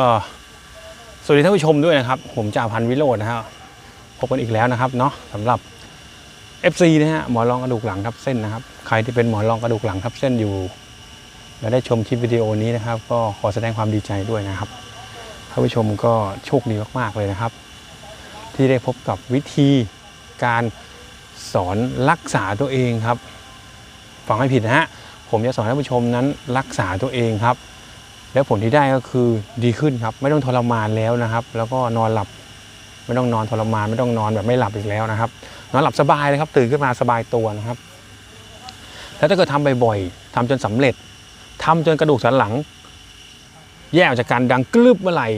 ก็สวัสดีท่านผู้ชมด้วยนะครับ ผมจ่าพันวิโรจน์นะครับพบกันอีกแล้วนะครับเนาะสำหรับ FC นะฮะหมอนรองกระดูกหลังทับเส้นนะครับ ใครที่เป็นหมอนรองกระดูกหลังทับเส้นอยู่ และได้ชมคลิปวิดีโอนี้นะครับ ก็ขอแสดงความดีใจด้วยนะครับท่านผู้ชมก็โชคดีมากๆเลยนะครับ ที่ได้พบกับวิธีการสอนรักษาตัวเองครับฟังไม่ผิดนะฮะผมจะสอนท่านผู้ชมนั้นรักษาตัวเองครับ แล้วผลที่ได้ก็คือดีขึ้นครับ ไม่ต้องทรมานแล้วนะครับ แล้วก็นอนหลับ ไม่ต้องนอนทรมาน ไม่ต้องนอนแบบไม่หลับอีกแล้วนะครับ นอนหลับสบายเลยครับ ตื่นขึ้นมาสบายตัวนะครับ แล้วถ้าเกิดทำบ่อยๆทำจนสำเร็จทำจนกระดูกสันหลัง แยกออกจากการดังกลึบเมื่อไหร่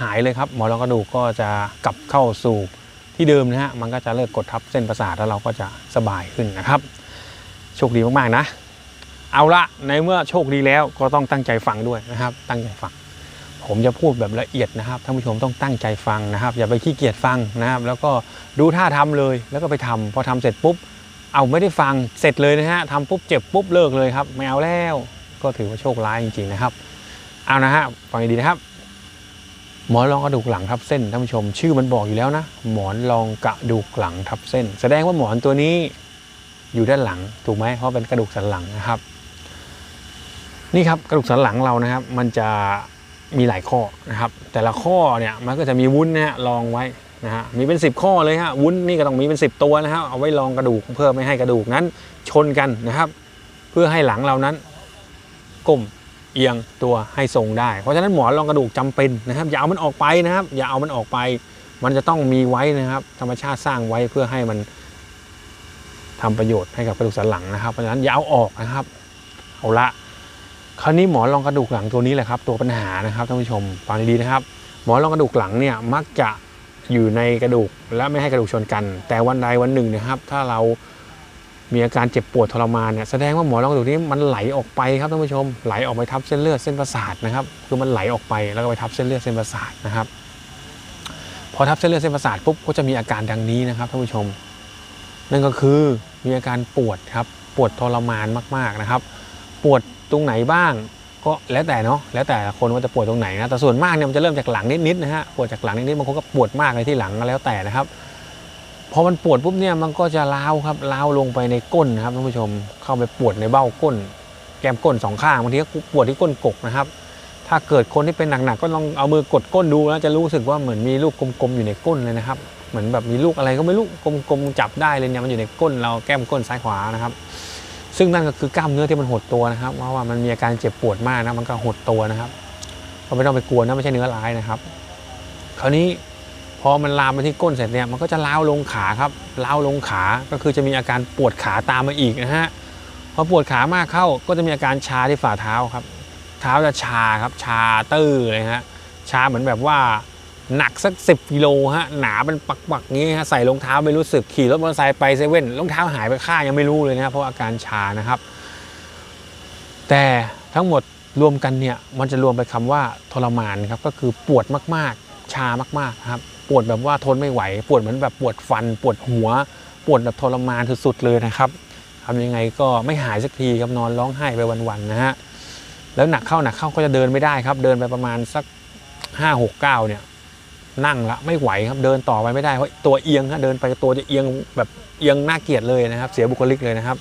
หายเลยครับ หมอนรองกระดูกก็จะกลับเข้าสู่ที่เดิมนะฮะมันก็จะเลิกกดทับเส้นประสาทแล้วเราก็จะสบายขึ้นนะครับโชคดีมากๆนะ เอาละในเมื่อโชคดีแล้วก็ต้องตั้งใจฟังด้วยนะครับ ตั้งใจฟัง ผมจะพูดแบบละเอียดนะครับท่านผู้ชมต้องตั้งใจฟังนะครับ อย่าไปขี้เกียจฟังนะครับ แล้วก็ดูท่าทำเลยแล้วก็ไปทำพอทำเสร็จปุ๊บ เอาไม่ได้ฟังเสร็จเลยนะฮะทำปุ๊บเจ็บปุ๊บเลิกเลยครับไม่เอาแล้วก็ถือว่าโชคร้ายจริงๆนะครับ เอานะฮะฟังดีนะครับ หมอนรองกระดูกหลังทับเส้นท่านผู้ชม ชื่อมันบอกอยู่แล้วนะหมอนรองกระดูกหลังทับเส้น แสดงว่าหมอนตัวนี้อยู่ด้านหลังถูกไหมเพราะเป็นกระดูกสันหลังนะครับ นี่ครับกระดูกสันหลังเรานะครับ มันจะมีหลายข้อนะครับ แต่ละข้อเนี่ยมันก็จะมีวุ้นนะฮะรองไว้นะฮะมีเป็น 10 ข้อเลยฮะวุ้นนี่ก็ต้องมีเป็น 10 ตัวนะครับเอาไว้รองกระดูกเพื่อไม่ให้กระดูกนั้นชนกันนะครับ เพื่อให้หลังเรานั้นก้มเอียงตัวให้ทรงได้ เพราะฉะนั้นหมอนรองกระดูกจำเป็นนะครับ อย่าเอามันออกไปนะครับ อย่าเอามันออกไป มันจะต้องมีไว้นะครับ ธรรมชาติสร้างไว้เพื่อให้มันทำประโยชน์ให้กับกระดูกสันหลังนะครับเพราะฉะนั้นอย่าเอาออกนะครับเอาละ คราวนี้หมอนรองกระดูกหลังตัวนี้แหละครับ ตัวปัญหานะครับท่านผู้ชมฟังดีๆนะครับ หมอนรองกระดูกหลังเนี่ยมักจะอยู่ในกระดูกและไม่ให้กระดูกชนกัน แต่วันใดวันหนึ่งนะครับ ถ้าเรามีอาการเจ็บปวดทรมานเนี่ยแสดงว่าหมอนรองกระดูกนี้มันไหลออกไปครับท่านผู้ชม ไหลออกไปทับเส้นเลือดเส้นประสาทนะครับคือมันไหลออกไปแล้วก็ไปทับเส้นเลือดเส้นประสาทนะครับ พอทับเส้นเลือดเส้นประสาทปุ๊บก็จะมีอาการดังนี้นะครับท่านผู้ชม นั่นก็คือมีอาการปวดครับปวดทรมานมากๆนะครับ ปวด ตรงไหนบ้าง ก็แล้วแต่เนาะแล้วแต่คนว่าจะปวดตรงไหนนะแต่ส่วนมากเนี่ยมันจะเริ่มจากหลังนิดๆนะฮะปวดจากหลังนิดๆบางคนก็ปวดมากเลยที่หลังก็แล้วแต่นะครับพอมันปวดปุ๊บเนี่ยมันก็จะล้าวครับล้าวลงไปในก้นนะครับท่านผู้ชมเข้าไปปวดในเบ้าก้น แก้มก้นสองข้างบางทีก็ปวดที่ก้นกกนะครับ ถ้าเกิดคนที่เป็นหนักๆก็ลองเอามือกดก้นดูแล้วจะรู้สึกว่าเหมือนมีลูกกลมๆอยู่ในก้นเลยนะครับ เหมือนแบบมีลูกอะไรก็ไม่รู้กลมๆจับได้เลยเนี่ยมันอยู่ในก้นเราแก้มก้นซ้ายขวานะครับ ซึ่งนั่นก็คือกล้ามเนื้อที่มันหดตัวนะครับเพราะว่ามันมีอาการเจ็บปวดมากนะมันก็หดตัวนะครับก็ไม่ต้องไปกลัวนะไม่ใช่เนื้อร้ายนะครับ คราวนี้พอมันลามไปที่ก้นเสร็จเนี่ยมันก็จะล้าวลงขาครับล้าวลงขาก็คือจะมีอาการปวดขาตามมาอีกนะฮะพอปวดขามากเข้าก็จะมีอาการชาที่ฝ่าเท้าครับ เท้าจะชาครับชาตื้อเลยฮะชาเหมือนแบบว่า หนักสัก 10กิโลฮะหนาเป็นปักๆงี้ฮะใส่รองเท้าไม่รู้สึกขี่รถมอเตอร์ไซค์ไปเซเว่นรองเท้าหายไปข้างยังไม่รู้เลยนะครับเพราะอาการชานะครับ แต่ทั้งหมดรวมกันเนี่ยมันจะรวมไปคำว่าทรมานครับก็คือปวดมากๆ ชามากๆครับปวดแบบว่าทนไม่ไหว ปวดเหมือนแบบปวดฟัน ปวดหัว ปวดแบบทรมานสุดๆเลยนะครับทำยังไงก็ไม่หายสักทีครับนอนร้องไห้ไปวันๆนะฮะแล้วหนักเข้าหนักเข้าก็จะเดินไม่ได้ครับ เดินไปประมาณสักห้าหกเก้าเนี่ย นั่งละไม่ไหวครับเดินต่อไปไม่ได้เพราะตัวเอียงฮะเดินไปตัวจะเอียงแบบเอียงน่าเกลียดเลยนะครับ เสียบุคลิกเลยนะครับ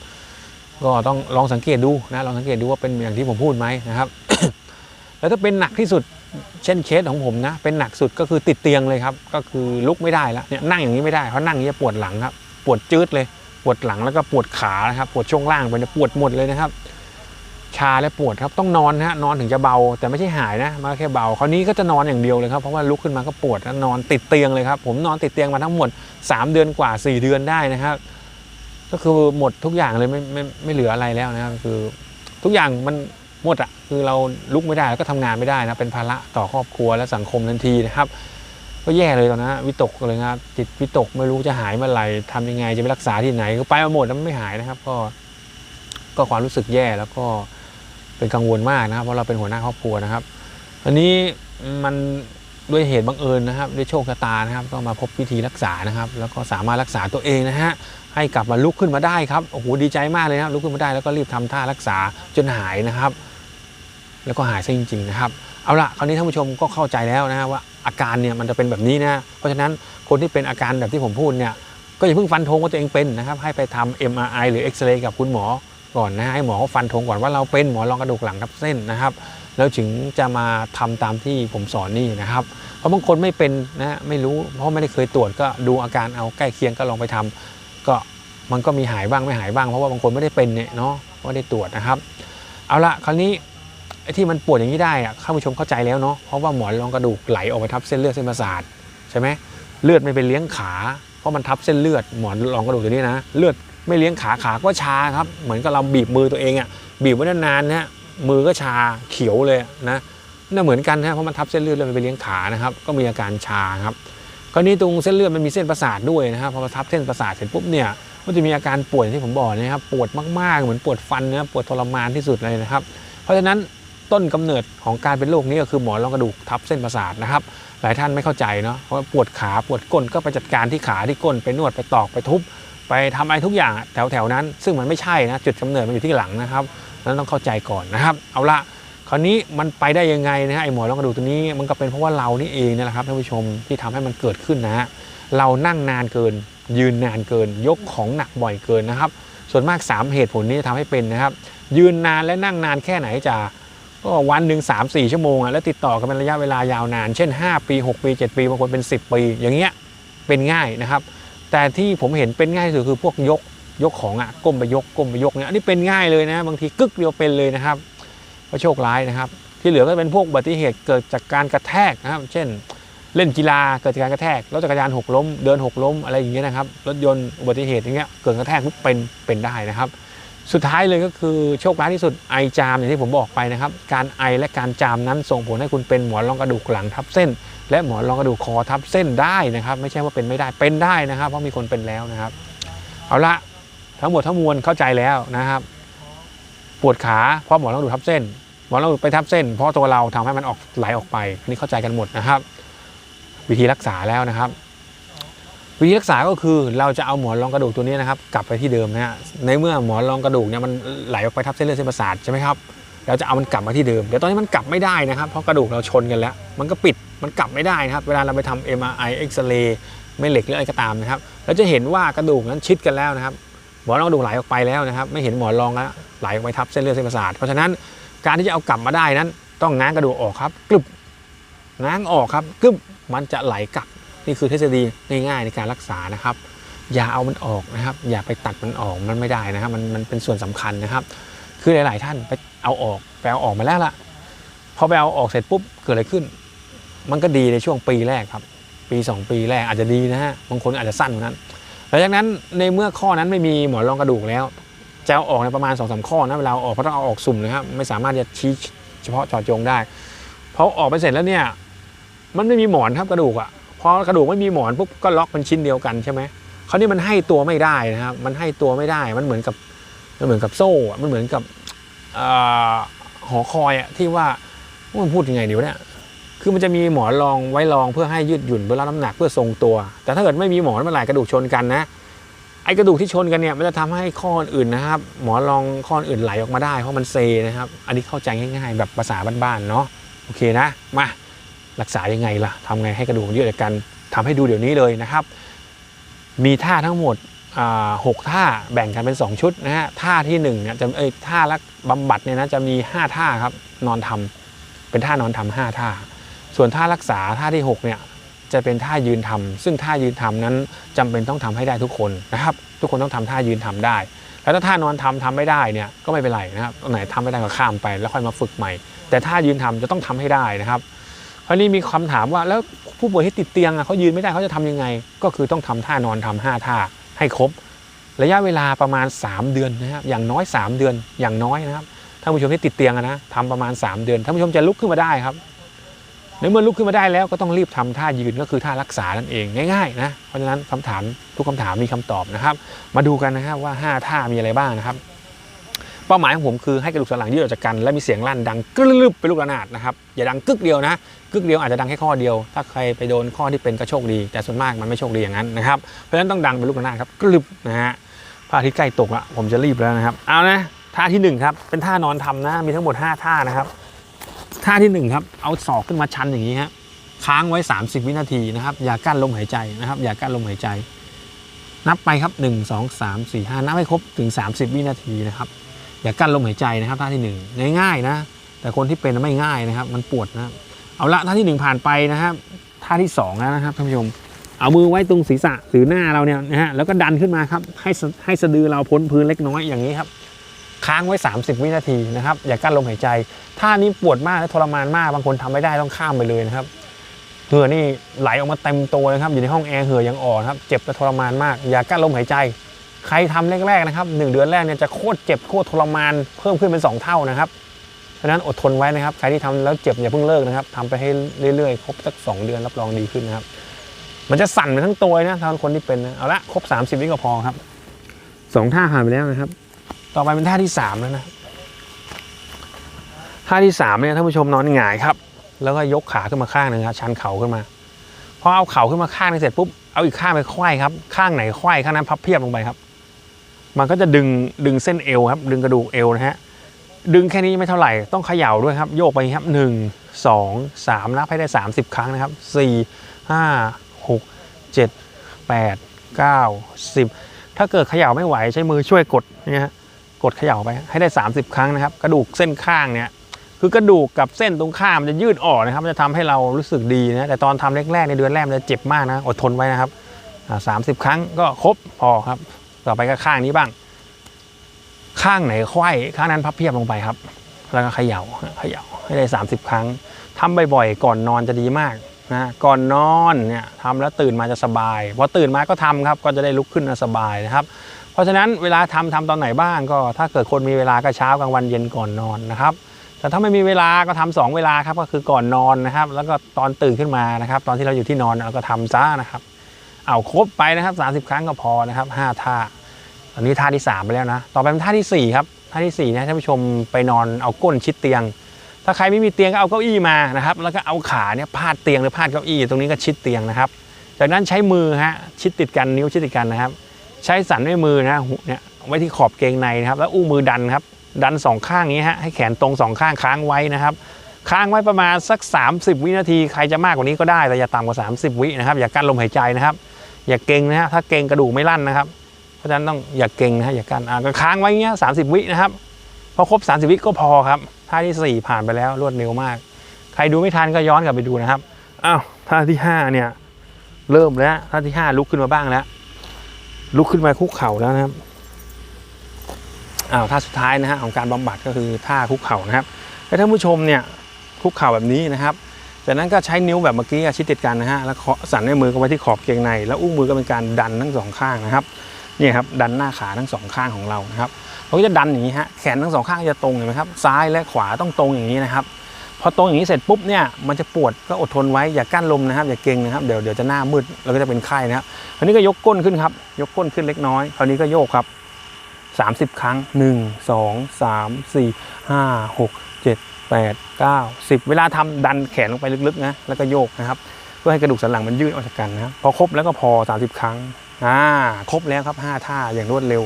ก็ต้องลองสังเกตดูนะลองสังเกตดูว่าเป็นอย่างที่ผมพูดไหมนะครับ แล้วถ้าเป็นหนักที่สุดเช่นเคสของผมนะ เป็นหนักสุดก็คือติดเตียงเลยครับ ก็คือลุกไม่ได้แล้วเนี่ยนั่งอย่างนี้ไม่ได้เพราะนั่งอย่างนี้ปวดหลังครับ ปวดจืดเลย ปวดหลังแล้วก็ปวดขานะครับ ปวดช่วงล่างไปเนี่ยปวดหมดเลยนะครับ ชาและปวดครับต้องนอนนะฮะนอนถึงจะเบา แต่ไม่ใช่หายนะมันก็แค่เบาคราวนี้ก็จะนอนอย่างเดียวเลยครับเพราะว่าลุกขึ้นมาก็ปวดแล้วนอนติดเตียงเลยครับผมนอนติดเตียงมาทั้งหมด 3 เดือนกว่า 4 เดือนได้นะครับ ก็คือหมดทุกอย่างเลยไม่ไม่ไม่เหลืออะไรแล้วนะครับคือทุกอย่างมันหมดอะคือเราลุกไม่ได้แล้วก็ทำงานไม่ได้นะเป็นภาระต่อครอบครัวและสังคมทันทีนะครับ ก็แย่เลยตอนนั้นวิตกเลยนะครับจิตวิตกไม่รู้จะหายเมื่อไหร่ทำยังไงจะไปรักษาที่ไหนก็ไปมาหมดแล้วไม่หายนะครับ ก็ ก็ความรู้สึกแย่แล้วก็ เป็นกังวลมากนะครับ เพราะเราเป็นหัวหน้าครอบครัวนะครับอันนี้มันด้วยเหตุบังเอิญนะครับ ด้วยโชคชะตานะครับ ก็มาพบวิธีรักษานะครับ แล้วก็สามารถรักษาตัวเองนะฮะให้กลับมาลุกขึ้นมาได้ครับโอ้โหดีใจมากเลยนะครับลุกขึ้นมาได้แล้วก็รีบทำท่ารักษาจนหายนะครับ แล้วก็หายซะจริง ๆ นะครับ เอาละคราวนี้ท่านผู้ชมก็เข้าใจแล้วนะฮะว่าอาการเนี่ยมันจะเป็นแบบนี้นะเพราะฉะนั้นคนที่เป็นอาการแบบที่ผมพูดเนี่ยก็อย่าเพิ่งฟันธงว่าตัวเองเป็นนะครับ ให้ไปทำ MRI หรือเอ็กซเรย์กับคุณหมอ ก่อนนะให้หมอเขาฟันธงก่อนว่าเราเป็นหมอรองกระดูกหลังทับเส้นนะครับ แล้วถึงจะมาทำตามที่ผมสอนนี่นะครับ เพราะบางคนไม่เป็นนะไม่รู้เพราะไม่ได้เคยตรวจก็ดูอาการเอาใกล้เคียงก็ลองไปทำก็มันก็มีหายบ้างไม่หายบ้างเพราะว่าบางคนไม่ได้เป็นเนี่ยเนาะไม่ได้ตรวจนะครับ เอาละคราวนี้ที่มันปวดอย่างนี้ได้อะท่านผู้ชมเข้าใจแล้วเนาะเพราะว่าหมอนรองกระดูกไหลออกไปทับเส้นเลือดเส้นประสาทใช่ไหมเลือดไม่ไปเลี้ยงขา เพราะมันทับเส้นเลือดหมอนรองกระดูกตัวนี้นะ เลือด ไม่เลี้ยงขาขาก็ชาครับ เหมือนกับเราบีบมือตัวเองอะบีบไว้นานๆนะฮะมือก็ชาเขียวเลยนะน่าเหมือนกันนะเพราะมันทับเส้นเลือดแล้วมันไปเลี้ยงขานะครับ ก็มีอาการชาครับคราวนี้ตรงเส้นเลือดมันมีเส้นประสาทด้วยนะครับพอมาทับเส้นประสาทเสร็จปุ๊บเนี่ยก็จะมีอาการปวดที่ผมบอกนะครับปวดมากๆ เหมือนปวดฟันนะปวดทรมานที่สุดเลยนะครับ เพราะฉะนั้นต้นกำเนิดของการเป็นโรคนี้ก็คือหมอนรองกระดูกทับเส้นประสาทนะครับ หลายท่านไม่เข้าใจเนาะเพราะปวดขาปวดก้นก็ไปจัดการที่ขาที่ก้นไปนวดไปตอกไปทุบ ไปทำอะไรทุกอย่างแถวๆนั้น ซึ่งมันไม่ใช่นะจุดกำเนิดมันอยู่ที่หลังนะครับนั้นต้องเข้าใจก่อนนะครับ เอาละคราวนี้มันไปได้ยังไงนะฮะไอหมอนรองกระดูกตัวนี้มันก็เป็นเพราะว่าเรานี่เองนี่แหละครับท่านผู้ชมที่ทำให้มันเกิดขึ้นนะฮะเรานั่งนานเกิน ยืนนานเกิน ยกของหนักบ่อยเกินนะครับ ส่วนมาก 3 เหตุผลนี้จะทำให้เป็นนะครับ ยืนนานและนั่งนานแค่ไหนจะก็วันหนึ่ง3 4 ชั่วโมงอะแล้วติดต่อกันเป็นระยะเวลายาวนาน เช่น 5 ปี 6 ปี 7 ปีบางคนเป็น 10 ปี อย่างเงี้ยเป็นง่ายนะครับ แต่ที่ผมเห็นเป็นง่ายที่สุดคือพวกยกยกของอะก้มไปยกก้มไปยกเนี่ยอันนี้เป็นง่ายเลยนะ บางทีกึกเดียวเป็นเลยนะครับก็โชคร้ายนะครับ ที่เหลือก็เป็นพวกอุบัติเหตุเกิดจากการกระแทกนะครับ เช่น เล่นกีฬาเกิดจากการกระแทกรถจักรยานหกล้ม เดินหกล้มอะไรอย่างเงี้ยนะครับรถยนต์อุบัติเหตุอย่างเงี้ยเกิดกระแทกปุ๊บเป็นเป็นได้นะครับ สุดท้ายเลยก็คือโชคร้ายที่สุดไอจามอย่างที่ผมบอกไปนะครับ การไอและการจามนั้นส่งผลให้คุณเป็นหมอนรองกระดูกหลังทับเส้น และหมอนรองกระดูกคอทับเส้นได้นะครับ ไม่ใช่ว่าเป็นไม่ได้เป็นได้นะครับ เพราะมีคนเป็นแล้วนะครับ เอาละทั้งหมดทั้งมวลเข้าใจแล้วนะครับ ปวดขาเพราะหมอนรองกระดูกทับเส้น หมอนรองกระดูกไปทับเส้น เพราะตัวเราทำให้มันออกไหลออกไปอันนี้เข้าใจกันหมดนะครับ วิธีรักษาแล้วนะครับวิธีรักษาก็คือเราจะเอาหมอนรองกระดูกตัวนี้นะครับ กลับไปที่เดิมนะฮะในเมื่อหมอนรองกระดูกเนี่ยมันไหลออกไปทับเส้นเลือดเส้นประสาทใช่ไหมครับเราจะเอามันกลับมาที่เดิมเดี๋ยวตอนนี้มันกลับไม่ได้นะครับ เพราะกระดูกเราชนกันแล้ว มันก็ปิด มันกลับไม่ได้นะครับ เวลาเราไปทำ MRI เอ็กซเรย์ไม่เหล็กหรืออะไรก็ตามนะครับเราจะเห็นว่ากระดูกนั้นชิดกันแล้วนะครับหมอนรองกระดูกไหลออกไปแล้วนะครับ ไม่เห็นหมอนรองแล้วไหลออกไปทับเส้นเลือดเส้นประสาทเพราะฉะนั้นการที่จะเอากลับมาได้นั้น ต้องง้างกระดูกออกครับกรึบง้างออกครับกึบมันจะไหลกลับนี่คือทฤษฎีง่ายๆในการรักษานะครับ อย่าเอามันออกนะครับ อย่าไปตัดมันออกมันไม่ได้นะครับ มันมันเป็นส่วนสำคัญนะครับ คือหลาย ๆ ท่านไปเอาออกไปเอาออกมาแล้วล่ะพอไปเอาออกเสร็จปุ๊บเกิดอะไรขึ้น มันก็ดีในช่วงปีแรกครับ ปี 2 ปีแรกอาจจะดีนะฮะบางคนอาจจะสั้นกว่านั้นหลังจากนั้นในเมื่อข้อนั้นไม่มีหมอนรองกระดูกแล้วจะเอาออกในประมาณ2อสข้อนะเวลาออกเพราะต้องเอาออกสุ่มนะครับไม่สามารถจะชี้เฉพาะเจาะจงได้พอออกไปเสร็จแล้วเนี่ยมันไม่มีหมอนครับกระดูกอะพอกระดูกไม่มีหมอนปุ๊บก็ล็อกเป็นชิ้นเดียวกันใช่ไหมคราวนี้มันให้ตัวไม่ได้นะครับมันให้ตัวไม่ได้มันเหมือนกับมันเหมือนกับโซ่มันเหมือนกับเออหอคอยอะที่ว่ามันพูดยังไงดีวะเนี่ย คือมันจะมีหมอนรองไว้รองเพื่อให้ยืดหยุ่นเพื่อรับน้ำหนักเพื่อทรงตัว แต่ถ้าเกิดไม่มีหมอนเมื่อไหร่กระดูกชนกันนะไอ้กระดูกที่ชนกันเนี่ยมันจะทำให้ข้ออื่นนะครับ หมอนรองข้ออื่นไหลออกมาได้เพราะมันเซนะครับ อันนี้เข้าใจง่ายๆ แบบภาษาบ้านๆเนาะโอเคนะมารักษายังไงล่ะทำไงให้กระดูกมันยืดกันทำให้ดูเดี๋ยวนี้เลยนะครับ มีท่าทั้งหมดหกท่าแบ่งกันเป็น 2 ชุดนะฮะท่าที่1เนี่ยจะเอ้ยท่ารักบำบัดเนี่ยนะจะมี 5 ท่าครับนอนทำเป็นท่านอนทำห้าท่า ส่วนท่ารักษาท่าที่6เนี่ยจะเป็นท่ายืนทำซึ่งท่ายืนทำนั้นจำเป็นต้องทำให้ได้ทุกคนนะครับ ทุกคนต้องทำท่ายืนทำได้ แล้วถ้าท่านอนทำทำไม่ได้เนี่ยก็ไม่เป็นไรนะครับตรงไหนทำไม่ได้ก็ข้ามไปแล้วค่อยมาฝึกใหม่ แต่ท่ายืนทำจะต้องทำให้ได้นะครับคราวนี้มีคำถามว่าแล้วผู้ป่วยที่ติดเตียงอะเขายืนไม่ได้เขาจะทำยังไง ก็คือต้องทำท่านอนทำห้าท่าให้ครบ ระยะเวลาประมาณ 3 เดือนนะครับอย่างน้อย 3 เดือนอย่างน้อยนะครับท่านผู้ชมที่ติดเตียงนะทำประมาณ 3 เดือนท่านผู้ชมจะลุกขึ้นมาได้ครับ ในเมื่อลุกขึ้นมาได้แล้วก็ต้องรีบทำท่ายืนก็คือท่ารักษานั่นเองง่ายๆนะเพราะฉะนั้นคำถามทุกคำถามมีคำตอบนะครับ มาดูกันนะครับว่า 5 ท่ามีอะไรบ้างนะครับ เป้าหมายของผมคือให้กระดูกสันหลังยืดออกจากกันและมีเสียงลั่นดังกรึบเป็นลูกระนาดนะครับอย่าดังกึกเดียวนะกึกเดียวอาจจะดังแค่ข้อเดียว ถ้าใครไปโดนข้อที่เป็นก็โชคดี แต่ส่วนมากมันไม่โชคดีอย่างนั้นนะครับเพราะฉะนั้นต้องดังเป็นลูกระนาดครับกรึบนะฮะพระอาทิตย์ใกล้ตกละผมจะรีบแล้วนะครับเอานะท่าที่หนึ่งครับเป็นท่านอนทำนะมีทั้งหมด 5 ท่านะครับ ท่าที่หนึ่งครับ เอาศอกขึ้นมาชันอย่างนี้ฮะค้างไว้ 30 วินาทีนะครับ อย่ากั้นลมหายใจนะครับ อย่ากั้นลมหายใจ นับไปครับ 1 2 3 4 5นับให้ครบถึง 30 วินาทีนะครับ อย่ากั้นลมหายใจนะครับ ท่าที่หนึ่งง่ายๆนะ แต่คนที่เป็นไม่ง่ายนะครับ มันปวดนะเอาละท่าที่หนึ่งผ่านไปนะครับ ท่าที่สองแล้วนะครับท่านผู้ชม เอามือไว้ตรงศีรษะหรือหน้าเราเนี่ยนะฮะ แล้วก็ดันขึ้นมาครับ ให้ให้สะดือเราพ้นพื้นเล็กน้อยอย่างนี้ครับ ค้างไว้ 30 วินาทีนะครับอย่ากั้นลมหายใจท่านี้ปวดมากและทรมานมากบางคนทำไม่ได้ต้องข้ามไปเลยนะครับเหงื่อนี่ไหลออกมาเต็มตัวนะครับอยู่ในห้องแอร์เหงื่อยังอ่อนครับเจ็บและทรมานมาก อย่ากั้นลมหายใจ ใครทำแรกๆนะครับหนึ่งเดือนแรกเนี่ยจะโคตรเจ็บโคตรทรมานเพิ่มขึ้นเป็น 2 เท่านะครับเพราะฉะนั้นอดทนไว้นะครับใครที่ทำแล้วเจ็บอย่าเพิ่งเลิกนะครับทำไปให้เรื่อยๆครบสักสองเดือนรับรองดีขึ้นนะครับมันจะสั่นไปทั้งตัวนะสำหรับคนที่เป็นนะเอาละครบ 30 วิก็พอครับสองท่าผ่านไปแล้วนะครับ ต่อไปเป็นท่าที่สามแล้วนะท่าที่สามเนี่ยท่านผู้ชมนอนหงายครับ แล้วก็ยกขาขึ้นมาข้างหนึ่งครับชันเข่าขึ้นมาพอเอาเข่าขึ้นมาข้างนึงเสร็จปุ๊บเอาอีกข้างไปไขว้ครับ ข้างไหนไขว้ข้างนั้นพับเพียบลงไปครับ มันก็จะดึงดึงเส้นเอวครับ ดึงกระดูกเอวนะฮะดึงแค่นี้ไม่เท่าไหร่ต้องเขย่าด้วยครับโยกไปครับหนึ่งสองสามนับให้ได้ 30 ครั้งนะครับสี่ห้าหกเจ็ดแปดเก้าสิบถ้าเกิดเขย่าไม่ไหวใช้มือช่วยกดนี่ยฮะ กดเขย่าไปให้ได้ 30 ครั้งนะครับ กระดูกเส้นข้างเนี่ยคือกระดูกกับเส้นตรงข้ามมันจะยืดออกนะครับ มันจะทำให้เรารู้สึกดีนะแต่ตอนทำแรกๆในเดือนแรกมันจะเจ็บมากนะอดทนไว้นะครับสามสิบครั้งก็ครบพอครับ ต่อไปก็ข้างนี้บ้าง ข้างไหนไขว้ข้างนั้นพับเพียบลงไปครับ แล้วก็เขย่าเขย่าให้ได้ 30 ครั้งทำบ่อยๆก่อนนอนจะดีมากนะก่อนนอนเนี่ยทำแล้วตื่นมาจะสบายพอตื่นมาก็ทำครับก็จะได้ลุกขึ้นมาสบายนะครับ ราะฉะนั้นเวลาทำทำตอนไหนบ้างก็ ถ้าเกิดคนมีเวลาก็เช้ากลางวันเย็นก่อนนอนนะครับแต่ถ้าไม่มีเวลาก็ทำสองเวลาครับก็คือก่อนนอนนะครับ แล้วก็ตอนตื่นขึ้นมานะครับ ตอนที่เราอยู่ที่นอนเราก็ทำซ่านะครับ เอาครบไปนะครับ 30 ครั้งก็พอนะครับ 5 ท่า ตอนนี้ท่าที่ 3 ไปแล้วนะ ต่อไปเป็นท่าที่ 4 ครับ ท่าที่4นะท่านผู้ชมไปนอนเอาก้นชิดเตียง ถ้าใครไม่มีเตียงก็เอาเก้าอี้มานะครับ แล้วก็เอาขาเนี่ยพาดเตียงหรือพาดเก้าอี้ตรงนี้ก็ชิดเตียงนะครับ จากนั้นใช้มือฮะชิดติดกันนิ้วชิดติดกันนะครับ ใช้สันด้วยมือนะเนี่ยไว้ที่ขอบเกงในนะครับ แล้วอู้มือดันครับ ดันสองข้างนี้ฮะให้แขนตรงสองข้างค้างไว้นะครับ ค้างไว้ประมาณสัก 30 วินาทีใครจะมากกว่านี้ก็ได้แต่อย่าต่ำกว่า 30 วินะครับ อย่ากั้นลมหายใจนะครับ อย่าเกรงนะฮะถ้าเกรงกระดูกไม่ลั่นนะครับ เพราะฉะนั้นต้องอย่าเกรงนะฮะอย่ากั้นอะก็ค้างไว้เงี้ยสาวินะครับพอครบ 30 วิก็พอครับท่าที่ 4 ผ่านไปแล้วรวดเร็วมาก ใครดูไม่ทันก็ย้อนกลับไปดูนะครับอ้าวท่าที่5เนี่ยเริ่มแล้วท่าที่ 5 ลุกขึ้นมาบ้างแล้ว ลุกขึ้นมาคุกเข่าแล้วนะครับอ้าวท่าสุดท้ายนะฮะของการบำบัดก็คือท่าคุกเข่านะครับให้ท่านผู้ชมเนี่ยคุกเข่าแบบนี้นะครับ จากนั้นก็ใช้นิ้วแบบเมื่อกี้ชิดติดกันนะฮะแล้วสั่นด้วยมือก็ไว้ที่ขอบเกงใน แล้วอุ้งมือก็เป็นการดันทั้งสองข้างนะครับนี่ครับดันหน้าขาทั้งสองข้างของเรานะครับเราก็จะดันอย่างนี้ฮะแขนทั้งสองข้างจะตรงเห็นไหมครับซ้ายและขวาต้องตรงอย่างนี้นะครับ พอตรงอย่างนี้เสร็จปุ๊บเนี่ยมันจะปวดก็อดทนไว้อย่ากั้นลมนะครับอย่าเกร็งนะครับเดี๋ยวเดี๋ยวจะหน้ามืดแล้วก็จะเป็นไข้นะครับคราวนี้ก็ยกก้นขึ้นครับ ยกก้นขึ้นเล็กน้อยคราวนี้ก็โยกครับ 30 ครั้ง 1 2 3 4 5 6 7 8 9 10 เวลาทำดันแขนลงไปลึกๆนะแล้วก็โยกนะครับ เพื่อให้กระดูกสันหลังมันยืดออกจากกันนะครับพอครบแล้วก็พอ 30 ครั้งอ่าครบแล้วครับ 5 ท่าอย่างรวดเร็ว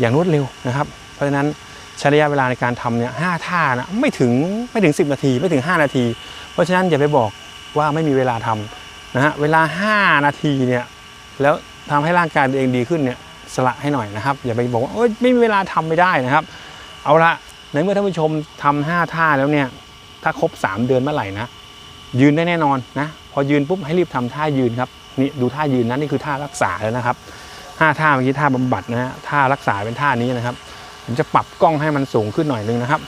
อย่างรวดเร็วนะครับ เพราะฉะนั้น ใช้ระยะเวลาในการทำเนี่ยห้าท่านะไม่ถึงไม่ถึง 10 นาทีไม่ถึง 5 นาที เพราะฉะนั้นอย่าไปบอกว่าไม่มีเวลาทำนะฮะเวลา 5 นาทีเนี่ยแล้วทำให้ร่างกายตัวเองดีขึ้นเนี่ยสละให้หน่อยนะครับ อย่าไปบอกว่าไม่มีเวลาทำไม่ได้นะครับ เอาละในเมื่อท่านผู้ชมทำห้าท่าแล้วเนี่ยถ้าครบ 3 เดือนเมื่อไหร่นะยืนได้แน่นอนนะพอยืนปุ๊บให้รีบทำท่ายืนครับนี่ดูท่ายืนนะนี่คือท่ารักษาแล้วนะครับห้าท่าเมื่อกี้ท่าบำบัดนะฮะท่ารักษาเป็นท่านี้นะครับ ผมจะปรับกล้องให้มันสูงขึ้นหน่อยนึงนะครับ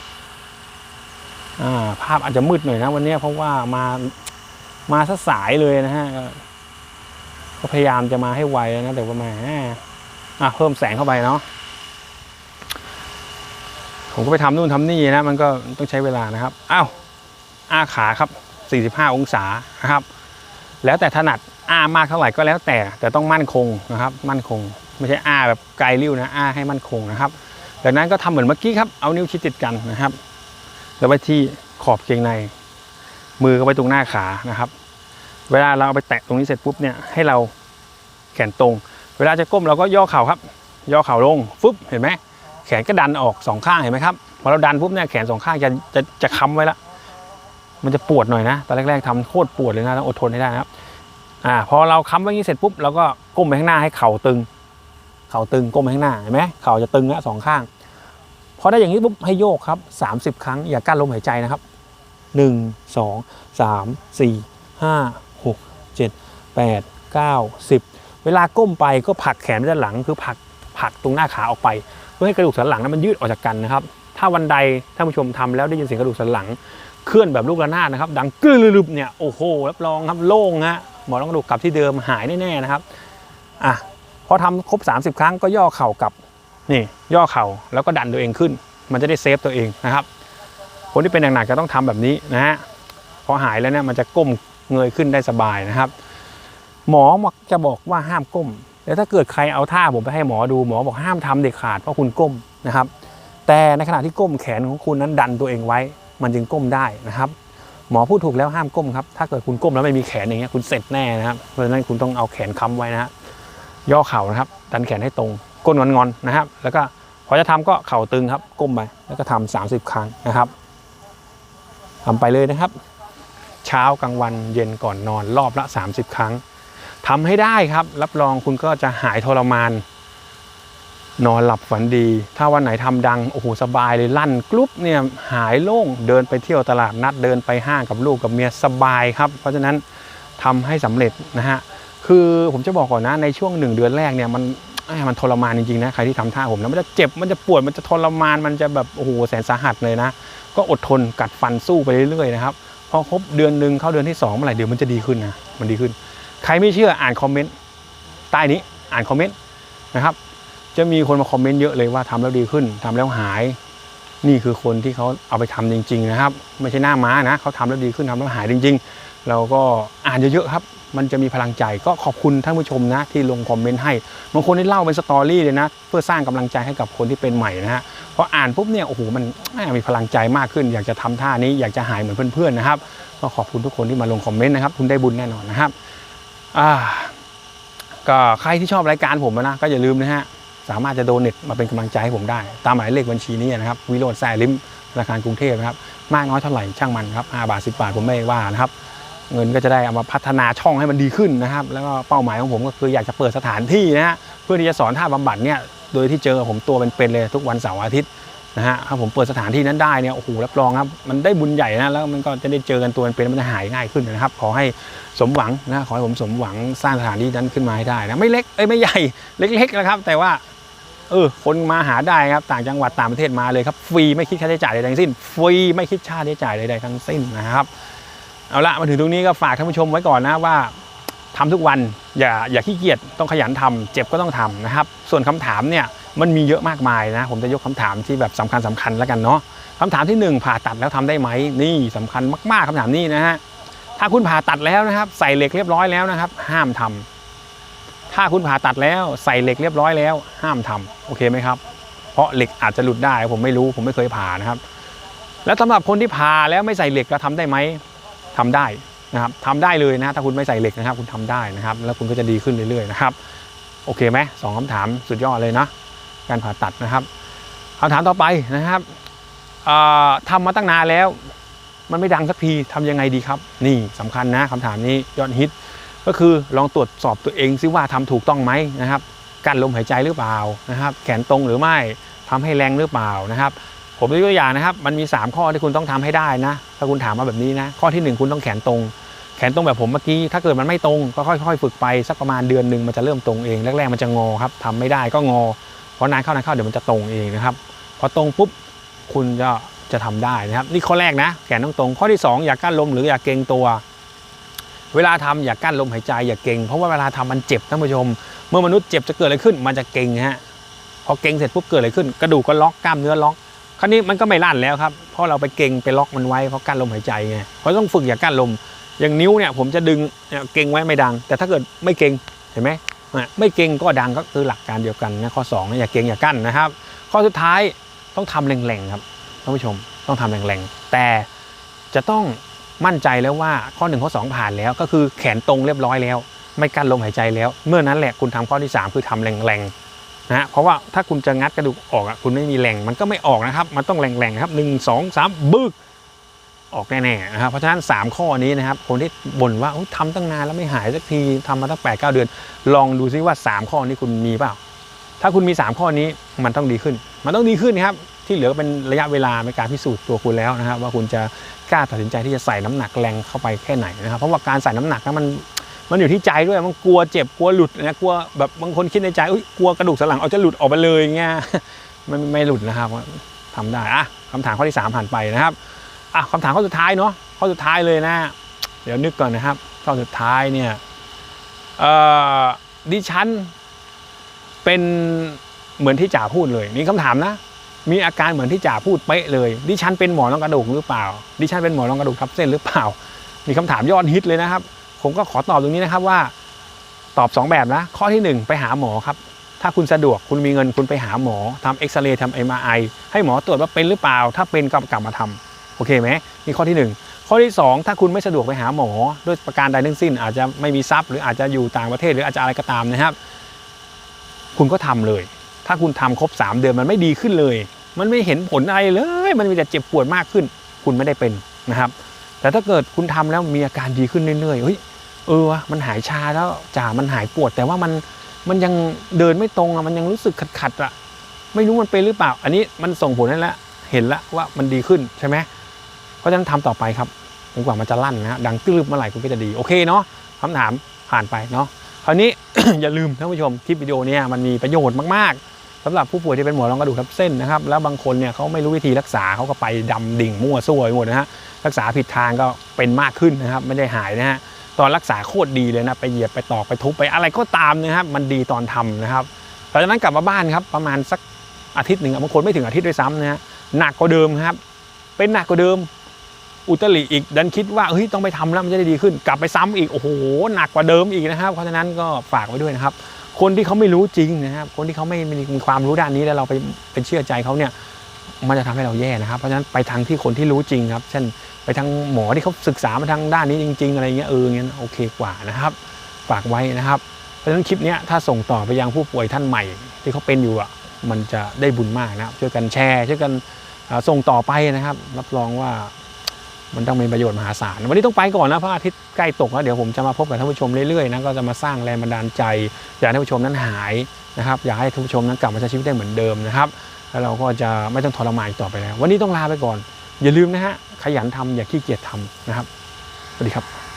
าภาพอาจจะมืดหน่อยนะวันนี้เพราะว่ามามาซะสายเลยนะฮะก็พยายามจะมาให้ไวนะแต่ว่าแมอะเพิ่มแสงเข้าไปเนาะผมก็ไปทำนู่นทำนี่นะมันก็ต้องใช้เวลานะครับอ้าวอ้าขาครับ 45 องศานะครับ แล้วแต่ถนัดอ้ามากเท่าไหร่ก็แล้วแต่แต่ต้องมั่นคงนะครับ มั่นคง ไม่ใช่อ้าแบบไกลริ้วนะอ้าให้มั่นคงนะครับ จากนั้นก็ทำเหมือนเมื่อกี้ครับ เอานิ้วชิดติดกันนะครับ แล้วไว้ที่ขอบเกงใน มือก็ไว้ตรงหน้าขานะครับ เวลาเราเอาไปแตะตรงนี้เสร็จปุ๊บเนี่ยให้เราแขนตรง เวลาจะก้มเราก็ย่อเข่าครับ ย่อเข่าลงฟึบเห็นไหมแขนก็ดันออกสองข้างเห็นไหมครับพอเราดันปุ๊บเนี่ยแขนสองข้างจะจะจะค้ำไว้ละมันจะปวดหน่อยนะตอนแรกๆทำโคตรปวดเลยนะต้องอดทนให้ได้นะครับอ่าพอเราค้ำไว้นี้เสร็จปุ๊บเราก็ก้มไปข้างหน้าให้เข่าตึง เข่าตึงก้มไปข้างหน้าเห็นไหมเข่าจะตึงแล้วสองข้างพอได้อย่างนี้ปุ๊บให้โยกครับสามสิบครั้งอย่ากั้นลมหายใจนะครับหนึ่งสองสามสี่ห้าหกเจ็ดแปดเก้าสิบเวลาก้มไปก็ผลักแขนไปด้านหลังคือผลักผลักตรงหน้าขาออกไป เพื่อให้กระดูกสันหลังนั้นมันยืดออกจากกันนะครับ ถ้าวันใดท่านผู้ชมทำแล้วได้ยินเสียงกระดูกสันหลัง เคลื่อนแบบลูกระนาดนะครับ ดังกึลึบๆเนี่ยโอ้โหรับรองครับโล่งฮะหมอนรองกระดูกกลับที่เดิมหายแน่ๆนะครับอะ พอทำครบ 30 ครั้งก็ย่อเข่ากลับนี่ย่อเข่าแล้วก็ดันตัวเองขึ้น มันจะได้เซฟตัวเองนะครับ คนที่เป็นหนักๆจะต้องทำแบบนี้นะฮะพอหายแล้วเนี่ยมันจะก้มเงยขึ้นได้สบายนะครับ หมอมักจะบอกว่าห้ามก้มแล้วถ้าเกิดใครเอาท่าผมไปให้หมอดูหมอบอกห้ามทำเด็ดขาดเพราะคุณก้มนะครับ แต่ในขณะที่ก้มแขนของคุณนั้นดันตัวเองไว้ มันจึงก้มได้นะครับหมอพูดถูกแล้วห้ามก้มครับ ถ้าเกิดคุณก้มแล้วไม่มีแขนอย่างเงี้ยคุณเสร็จแน่นะครับ เพราะฉะนั้นคุณต้องเอาแขนค้ำไว้นะฮะ ย่อเข่านะครับ ดันแขนให้ตรงก้นงอนๆนะครับ แล้วก็พอจะทำก็เข่าตึงครับ ก้มไปแล้วก็ทำ30 ครั้งนะครับทำไปเลยนะครับ เช้ากลางวันเย็นก่อนนอนรอบละ 30 ครั้งทำให้ได้ครับ รับรองคุณก็จะหายทรมาน นอนหลับฝันดี ถ้าวันไหนทำดังโอ้โหสบายเลยลั่นกรุ๊ปเนี่ยหายโล่งเดินไปเที่ยวตลาดนัดเดินไปห้างกับลูกกับเมียสบายครับ เพราะฉะนั้นทำให้สำเร็จนะฮะ คือผมจะบอกก่อนนะในช่วงหนึ่งเดือนแรกเนี่ยมันมันทรมานจริงๆนะใครที่ทำท่าผมนะมันจะเจ็บมันจะปวดมันจะทรมานมันจะแบบโอ้โหแสนสาหัสเลยนะ ก็อดทนกัดฟันสู้ไปเรื่อยๆนะครับพอครบเดือนหนึ่งเข้าเดือนที่สองเมื่อไหร่เดี๋ยวมันจะดีขึ้นนะมันดีขึ้น ใครไม่เชื่ออ่านคอมเมนต์ใต้นี้อ่านคอมเมนต์นะครับ จะมีคนมาคอมเมนต์เยอะเลยว่าทำแล้วดีขึ้นทำแล้วหาย นี่คือคนที่เขาเอาไปทำจริง ๆ นะครับ ไม่ใช่หน้าม้านะเขาทำแล้วดีขึ้นทำแล้วหายจริง ๆ เราก็อ่านเยอะๆครับ มันจะมีพลังใจก็ขอบคุณท่านผู้ชมนะ ที่ลงคอมเมนต์ให้บางคนที่เล่าเป็นสตอรี่เลยนะ เพื่อสร้างกำลังใจให้กับคนที่เป็นใหม่นะฮะพออ่านปุ๊บเนี่ยโอ้โหมันมีพลังใจมากขึ้น อยากจะทำท่านี้อยากจะหายเหมือนเพื่อนๆนะครับก็ขอบคุณทุกคนที่มาลงคอมเมนต์นะครับ คุณได้บุญแน่นอนนะครับอ่าก็ใครที่ชอบรายการผมนะก็อย่าลืมนะฮะสามารถจะโดเน็ตมาเป็นกำลังใจให้ผมได้ ตามหมายเลขบัญชีนี้นะครับ วิโรจน์แซ่ลิมธนาคารกรุงเทพนะครับ มากน้อยเท่าไหร่ช่างมันครับ5บาท 10 บาทผมไม่ว่านะครับ เงินก็จะได้เอามาพัฒนาช่องให้มันดีขึ้นนะครับ แล้วก็เป้าหมายของผมก็คืออยากจะเปิดสถานที่นะฮะเพื่อที่จะสอนท่าบำบัดเนี่ยโดยที่เจอผมตัวเป็นๆเลยทุกวันเสาร์อาทิตย์นะฮะถ้าผมเปิดสถานที่นั้นได้เนี่ยโอ้โหรับรองครับมันได้บุญใหญ่นะแล้วมันก็จะได้เจอกันตัวเป็นๆมันจะหายง่ายขึ้นนะครับ ขอให้สมหวังนะขอให้ผมสมหวังสร้างสถานที่นั้นขึ้นมาให้ได้นะไม่เล็กเอ้ยไม่ใหญ่เล็กๆนะครับ แต่ว่าเออคนมาหาได้ครับต่างจังหวัดต่างประเทศมาเลยครับฟรีไม่คิดค่าใช้จ่ายใดทั้งสิ้น ฟรีไม่คิดค่าใช้จ่ายใดๆทั้งสิ้นนะครับ เอาละมาถึงตรงนี้ก็ฝากท่านผู้ชมไว้ก่อนนะว่าทำทุกวันอย่าอย่าขี้เกียจต้องขยันทำเจ็บก็ต้องทำนะครับ ส่วนคำถามเนี่ยมันมีเยอะมากมายนะ ผมจะยกคำถามที่แบบสำคัญสำคัญแล้วกันเนาะคำถามที่หนึ่งผ่าตัดแล้วทำได้ไหมนี่สำคัญมาก ๆคำถามนี้นะฮะถ้าคุณผ่าตัดแล้วนะครับ ใส่เหล็กเรียบร้อยแล้วนะครับ ห้ามทำถ้าคุณผ่าตัดแล้วใส่เหล็กเรียบร้อยแล้ว ห้ามทำโอเคไหมครับ เพราะเหล็กอาจจะหลุดได้ ผมไม่รู้ผมไม่เคยผ่านะครับ แล้วสำหรับคนที่ผ่าแล้วไม่ใส่เหล็กแล้วทำได้ไหม ทำได้นะครับทำได้เลยนะถ้าคุณไม่ใส่เหล็กนะครับ คุณทำได้นะครับ แล้วคุณก็จะดีขึ้นเรื่อยๆนะครับโอเคไหมสองคำถามสุดยอดเลยนะการผ่าตัดนะครับคำถามต่อไปนะครับเอ่อทำมาตั้งนานแล้ว มันไม่ดังสักทีทำยังไงดีครับ นี่สำคัญนะคำถามนี้ยอดฮิตก็คือลองตรวจสอบตัวเองซิว่าทำถูกต้องไหมนะครับกั้นลมหายใจหรือเปล่านะครับ แขนตรงหรือไม่ทำให้แรงหรือเปล่านะครับ ผมยกตัวอย่างนะครับ มันมี 3 ข้อที่คุณต้องทำให้ได้นะ ถ้าคุณถามมาแบบนี้นะ ข้อทีหนึ่1 คุณต้องแขนตรง แขนตรงแบบผมเมื่อกี้ ถ้าเกิดมันไม่ตรงก็ค่อยๆ ฝึกไปสักประมาณเดือนหนึ่งมันจะเริ่มตรงเอง แรกๆมันจะงอครับทำไม่ได้ก็งอ เพราะนานเข้านานเข้าเดี๋ยวมันจะตรงเองนะครับ พอตรงปุ๊บคุณจะจะทำได้นะครับ นี่ข้อแรกนะ แขนต้องตรง ข้อที่ 2 อย่ากั้นลมหรืออย่าเกรงตัว เวลาทำอย่ากั้นลมหายใจอย่าเกรงเพราะว่าเวลาทำมันเจ็บท่านผู้ชม เมื่อมนุษย์เจ็บจะเกิดอะไรขึ้น มันจะเกรงฮะ พอเกรงเสร็จปุ๊บเกิดอะไรขึ้น กระดูกก็ล็อกกล้ามเนื้อล็อก คราวนี้มันก็ไม่ลั่นแล้วครับ เพราะเราไปเกรงไปล็อกมันไว้เพราะกั้นลมหายใจไงเพราะต้องฝึกอย่ากั้นลม อย่างนิ้วเนี่ยผมจะดึงเนี่ยเกรงไว้ไม่ดัง แต่ถ้าเกิดไม่เกรงเห็นไหมไม่เกรงก็ดังก็คือหลักการเดียวกันนะข้อ2นะอย่าเกรงอย่ากั้นนะครับ ข้อสุดท้ายต้องทำแรงๆครับท่านผู้ชมต้องทำแรงๆแต่จะต้องมั่นใจแล้วว่าข้อ1ข้อ2ผ่านแล้วก็คือแขนตรงเรียบร้อยแล้ว ไม่กั้นลมหายใจแล้ว เมื่อนั้นแหละคุณทำข้อที่ 3 คือทำแรงๆ นะเพราะว่าถ้าคุณจะงัดกระดูกออกอะคุณไม่มีแรงมันก็ไม่ออกนะครับ มันต้องแรงๆครับหนึ่งสองสามบึกออกแน่ๆนะครับเพราะฉะนั้น 3 ข้อนี้นะครับ คนที่บ่นว่าอุ๊ยทำตั้งนานแล้วไม่หายสักทีทำมาตั้งแปดเก้าเดือน ลองดูซิว่า 3 ข้อนี้คุณมีเปล่า ถ้าคุณมี 3 ข้อนี้มันต้องดีขึ้น มันต้องดีขึ้นนะครับ ที่เหลือเป็นระยะเวลาในการพิสูจน์ตัวคุณแล้วนะครับ ว่าคุณจะกล้าตัดสินใจที่จะใส่น้ำหนักแรงเข้าไปแค่ไหนนะครับ เพราะว่าการใส่น้ำหนักนะมัน มันอยู่ที่ใจด้วยมันกลัวเจ็บกลัวหลุดนะกลัวแบบบางคนคิดในใจอุ้ยกลัวกระดูกสันหลังเอาจะหลุดออกไปเลยเงี้ยไม่ไม่หลุดนะครับทำได้อะคำถามข้อที่3ผ่านไปนะครับอะคำถามข้อสุดท้ายเนาะข้อสุดท้ายเลยนะ เดี๋ยวนึกก่อนนะครับข้อสุดท้ายเนี่ยดิฉันเป็นเหมือนที่จ่าพูดเลยมีคำถามนะมีอาการเหมือนที่จ่าพูดเป๊ะเลย ดิฉันเป็นหมอนรองกระดูกหรือเปล่า ดิฉันเป็นหมอนรองกระดูกทับเส้นหรือเปล่า มีคำถามยอดฮิตเลยนะครับ ผมก็ขอตอบตรงนี้นะครับว่าตอบ 2 แบบนะ ข้อทีหนึ่1 ไปหาหมอครับ ถ้าคุณสะดวกคุณมีเงินคุณไปหาหมอทำเอ็กซเรย์ทำเอ็มไอให้หมอตรวจว่าเป็นหรือเปล่า ถ้าเป็นก็กลับมาทำโอเคไหมนี่ข้อที่ 1 ข้อที่ 2 ถ้าคุณไม่สะดวกไปหาหมอด้วยประการใดทั้งสิ้น อาจจะไม่มีทรัพย์หรืออาจจะอยู่ต่างประเทศหรืออาจจะอะไรก็ตามนะครับ คุณก็ทำเลย ถ้าคุณทำครบ 3 เดือนมันไม่ดีขึ้นเลย มันไม่เห็นผลอะไรเลย มันมีแต่เจ็บปวดมากขึ้น คุณไม่ได้เป็นนะครับ แต่ถ้าเกิดคุณทำแล้วมีอาการดีขึ้นเรื่อยๆเฮ้ย เออวะมันหายชาแล้วจ่ามันหายปวด แต่ว่ามันมันยังเดินไม่ตรงอะมันยังรู้สึกขัดๆอะไม่รู้มันเป็นหรือเปล่า อันนี้มันส่งผลให้แล้วเห็นแล้วว่ามันดีขึ้นใช่ไหมเพราะฉะนั้นทำต่อไปครับจนกว่ามันจะลั่นนะฮะดังกรึบเมื่อไหร่คุณก็จะดีโอเคเนาะคำถามผ่านไปเนาะคราวนี้ อย่าลืมท่านผู้ชมคลิปวิดีโอเนี้มันมีประโยชน์มากๆสำหรับผู้ป่วยที่เป็นหมอรองกระดูกทับเส้นนะครับแล้วบางคนเนี่ยเขาไม่รู้วิธีรักษาเขาก็ไปดำดิ่งมั่วซั่วไปหมดนะฮะรักษาผิดทางก็เป็นมากขึ้นนะครับไม่ได้หายนะฮะ ตอนรักษาโคตรดีเลยนะ ไปเหยียบไปตอกไปทุบไปอะไรก็ตามนะครับ มันดีตอนทำนะครับหลังจากนั้นกลับมาบ้านครับ ประมาณสักอาทิตย์หนึ่งบางคนไม่ถึงอาทิตย์ด้วยซ้ำนะฮะหนักกว่าเดิมครับ เป็นหนักกว่าเดิม อุตริอีกดันคิดว่าเฮ้ยต้องไปทำแล้วมันจะได้ดีขึ้น กลับไปซ้ำอีกโอ้โหหนักกว่าเดิมอีกนะครับ เพราะฉะนั้นก็ฝากไว้ด้วยนะครับ คนที่เขาไม่รู้จริงนะครับ คนที่เขาไม่มีความรู้ด้านนี้แล้วเราไปเป็นเชื่อใจเขาเนี่ย มันจะทำให้เราแย่นะครับ เพราะฉะนั้นไปทางที่คนที่รู้จริงครับ เช่นไปทางหมอที่เขาศึกษามาทางด้านนี้จริง ๆ อะไรเงี้ยเออเงี้ยโอเคกว่านะครับ ฝากไว้นะครับ เพราะฉะนั้นคลิปนี้ถ้าส่งต่อไปยังผู้ป่วยท่านใหม่ ที่เขาเป็นอยู่อะมันจะได้บุญมากนะครับ ช่วยกันแชร์ ช่วยกันส่งต่อไปนะครับ รับรองว่ามันต้องมีประโยชน์มหาศาล วันนี้ต้องไปก่อนนะพระอาทิตย์ใกล้ตกแล้วเดี๋ยวผมจะมาพบกับท่านผู้ชมเรื่อยๆนะก็จะมาสร้างแรงบันดาลใจ อยากให้ท่านผู้ชมนั้นหายนะครับ อยากให้ท่านผู้ชมนั้นกลับมาใช้ชีวิตได้เหมือนเดิมนะครับ แล้วเราก็จะไม่ต้องทรมานอีกต่อไปแล้ว วันนี้ต้องลาไปก่อน อย่าลืมนะฮะ ขยันทำอย่าขี้เกียจทำนะครับ สวัสดีครับ